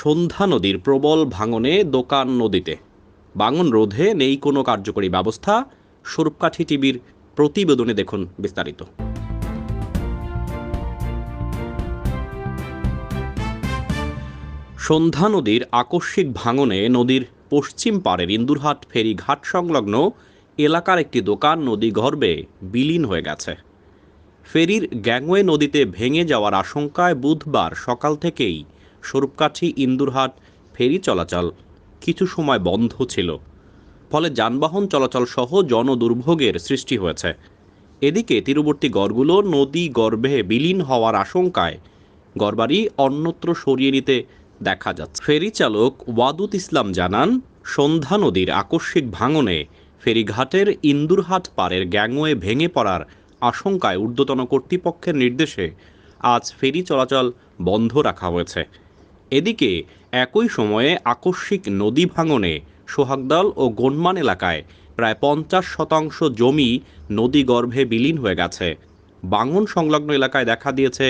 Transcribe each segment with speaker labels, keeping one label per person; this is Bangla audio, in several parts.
Speaker 1: সন্ধ্যা নদীর প্রবল ভাঙনে দোকান নদীতে। ভাঙন রোধে নেই কোনো কার্যকরী ব্যবস্থা। স্বরূপকাঠি টিভির প্রতিবেদনে দেখুন বিস্তারিত। সন্ধ্যা নদীর আকস্মিক ভাঙনে নদীর পশ্চিম পাড়ের ইন্দুরহাট ফেরি ঘাট সংলগ্ন এলাকার একটি দোকান নদী গর্ভে বিলীন হয়ে গেছে। ফেরির গ্যাংওয়ে নদীতে ভেঙে যাওয়ার আশঙ্কায় বুধবার সকাল থেকেই স্বরূপকাঠি ইন্দুরহাট ফেরি চলাচল কিছু সময় বন্ধ ছিল। ফলে যানবাহন চলাচল সহ জনদুর্ভোগের সৃষ্টি হয়েছে। এদিকে তীরবর্তী গড়গুলো নদী গর্ভে বিলীন হওয়ার আশঙ্কায় গড়বাড়ি অন্যত্র সরিয়ে নিতে দেখা যাচ্ছে। ফেরি চালক ওয়াদুত ইসলাম জানান, সন্ধ্যা নদীর আকস্মিক ভাঙনে ফেরিঘাটের ইন্দুরহাট পাড়ের গ্যাংওয়ে ভেঙে পড়ার আশঙ্কায় ঊর্ধ্বতন কর্তৃপক্ষের নির্দেশে আজ ফেরি চলাচল বন্ধ রাখা হয়েছে। এদিকে একই সময়ে আকস্মিক নদী ভাঙনে সোহাগদল ও গনমান এলাকায় প্রায় পঞ্চাশ শতাংশ জমি নদী গর্ভে বিলীন হয়ে গেছে। বাঙন সংলগ্ন এলাকায় দেখা দিয়েছে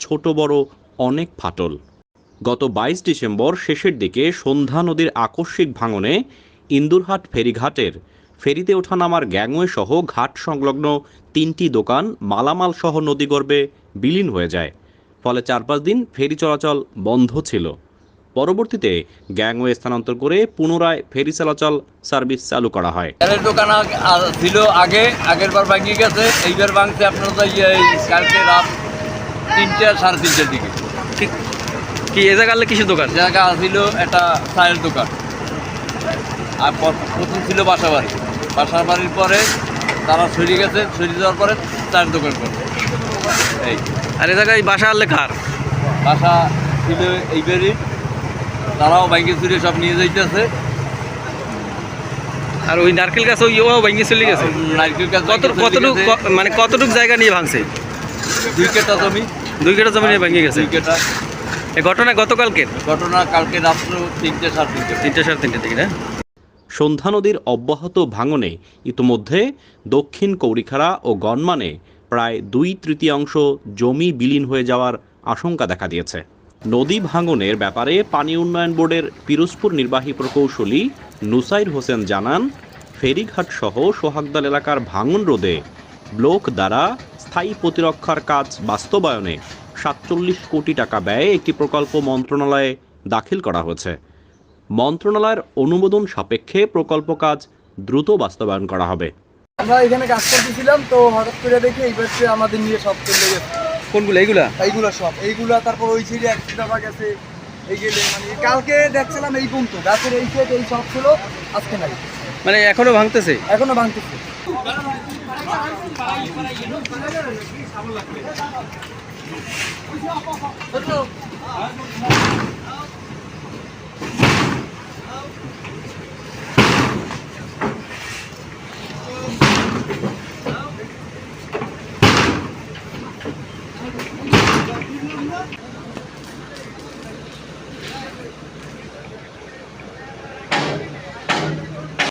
Speaker 1: ছোট বড় অনেক ফাটল। গত বাইশ ডিসেম্বর শেষের দিকে সন্ধ্যা নদীর আকস্মিক ভাঙনে ইন্দুরহাট ফেরিঘাটের ফেরিতে ওঠানামার গ্যাংওয়ে সহ ঘাট সংলগ্ন তিনটি দোকান মালামাল সহ নদীগর্ভে বিলীন হয়ে যায়। ফলে চার পাঁচ দিন ফেরি চলাচল বন্ধ ছিল। পরবর্তীতে গ্যাংওয়ে স্থানান্তর করে পুনরায় ফেরি চলাচল সার্ভিস চালু করা হয়।
Speaker 2: তেলের দোকান ছিল আগে আগের বার ভাঙিয়ে গেছে এইবার ভাঙছে আপনার তো ইয়ে এই কালকে রাত তিনটে সাড়ে তিনটের দিকে।
Speaker 3: কি- এ জায়গা কিসের দোকান?
Speaker 2: জায়গা ছিল একটা চায়ের দোকান। আর প্রথম ছিল বাসা বাড়ি বাসা বাড়ির পরে তারা সরিয়ে গেছে সরিয়ে যাওয়ার পরে চায়ের দোকান করে এই।
Speaker 3: আর এ জায়গায় বাসা আনলে কার?
Speaker 2: বাসা ছিল এইবারই তারাও ব্যাংকে চুরি সব নিয়ে যাইতেছে।
Speaker 3: আর ওই নারকেল গাছ ওই ও ভেঙে চলে গেছে?
Speaker 2: নারকেল গাছ
Speaker 3: কত কতটুক মানে কতটুক জায়গা নিয়ে ভাঙছে?
Speaker 2: দুই কেটা জমি।
Speaker 3: দুই কেটা জমি নিয়ে ভেঙে গেছে?
Speaker 2: দুই কেটা।
Speaker 3: এই ঘটনা গতকালকে
Speaker 2: ঘটনা কালকে রাত্র তিনটে সাড়ে তিনটে।
Speaker 3: তিনটে সাড়ে দিকে না?
Speaker 1: সন্ধ্যা নদীর অব্যাহত ভাঙনে ইতোমধ্যে দক্ষিণ কৌরিখাড়া ও গনমানে প্রায় দুই তৃতীয়াংশ জমি বিলীন হয়ে যাওয়ার আশঙ্কা দেখা দিয়েছে। নদী ভাঙনের ব্যাপারে পানি উন্নয়ন বোর্ডের পিরোজপুর নির্বাহী প্রকৌশলী নুসাইর হোসেন জানান, ফেরিঘাট সহ সোহাগদাল এলাকার ভাঙন রোধে ব্লক দ্বারা স্থায়ী প্রতিরক্ষার কাজ বাস্তবায়নে সাতচল্লিশ কোটি টাকা ব্যয়ে একটি প্রকল্প মন্ত্রণালয়ে দাখিল করা হয়েছে। মন্ত্রণালয়ের অনুমোদন সাপেক্ষে প্রকল্প কাজ দ্রুত বাস্তবায়ন করা হবে।
Speaker 4: আমরা এখানে কাজ করতেছিলাম তো হঠাৎ করে দেখে এই পাশে আমাদের নিয়ে সব চলে গেছে।
Speaker 3: কোনগুলো এইগুলা?
Speaker 4: এইগুলো সব। এইগুলা তারপর ওই ছিঁড়ে এক দাবা গেছে। এই গেলে মানে কালকে দেখছিলাম এই পর্যন্ত গাছের এই সেট এই সব ছিল আজকে নাই।
Speaker 3: মানে এখনও ভাঙতেছে?
Speaker 4: এখনও ভাঙতেছে। Let's.